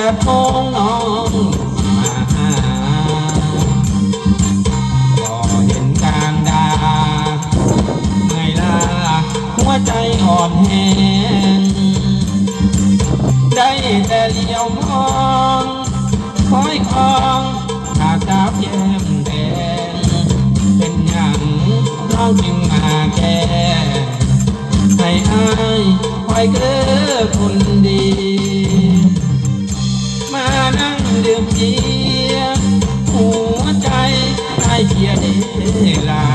เป็นคำลงแต่พงน้องมาหาก็เห็นกางดาเมื่อยลาหัวใจอ่อนแหงได้แต่เลี้ยวมองคอยคองหากดาบแย้มแดงเป็นอย่างน้องจึงมาแก้ให้อายคอยเกลือคนดี สีย หัวใจได้เพียรเดลา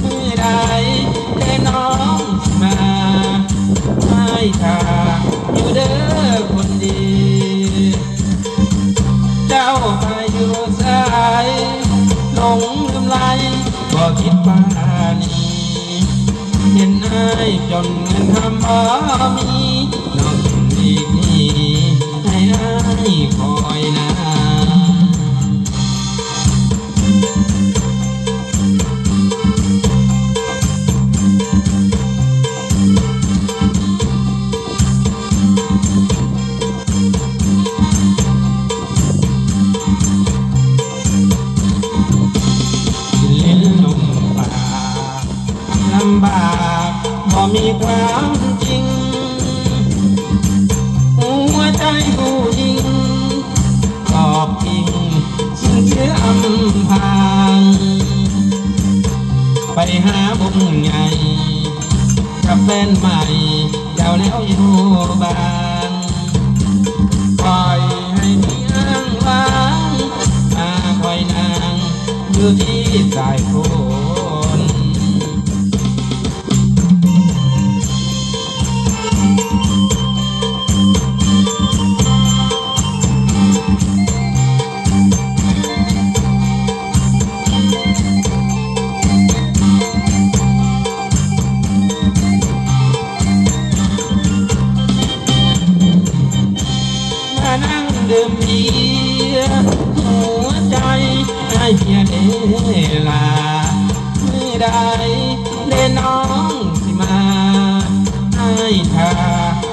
เมื่อใดได้น้องมาไม่ขาอยู่เด้อคนดี เจ้าไปอยู่สายหลงลืมไหลบ่คิดว่านี้เห็นอายจนเงินทำบ่มีน้องอีกนี้ให้อายคอยนาำบากบ่มีความจริง หัวใจผู้หญิงกอบพิงสิ่งเชื่ออำพรางไปหาบุญใหญ่กับแฟนใหม่เจ้าแล้วอยู่บ้านปล่อยให้มีอ้างว้างมาคอยนางอยู่ที่สายโค ดื่มเบียร์หัวใจให้เพียเดลาเมื่อใดเล่น้องสิมาให้ทา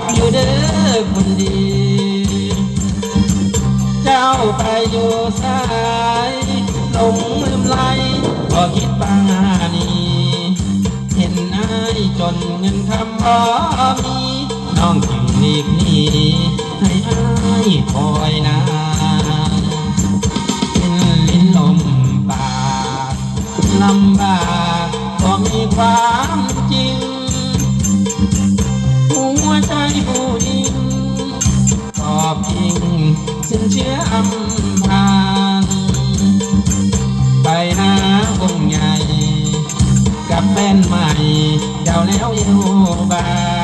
ออยู่เด้อคนดี เจ้าไปอยู่สายหลงลืมไหลก็คิดบ้านี้เห็นอายจนเงินคำบ่มี น้องจึงหลีกหนีให้อา คอยนาเป็นลิ้นลมปากลำบากก็มีความจริง หัวใจผู้หญิงตอบยิงสินเชื่ออำพางไปหาคงใหญ่ กับแฟนใหม่เดาแล้วอยู่บ้าน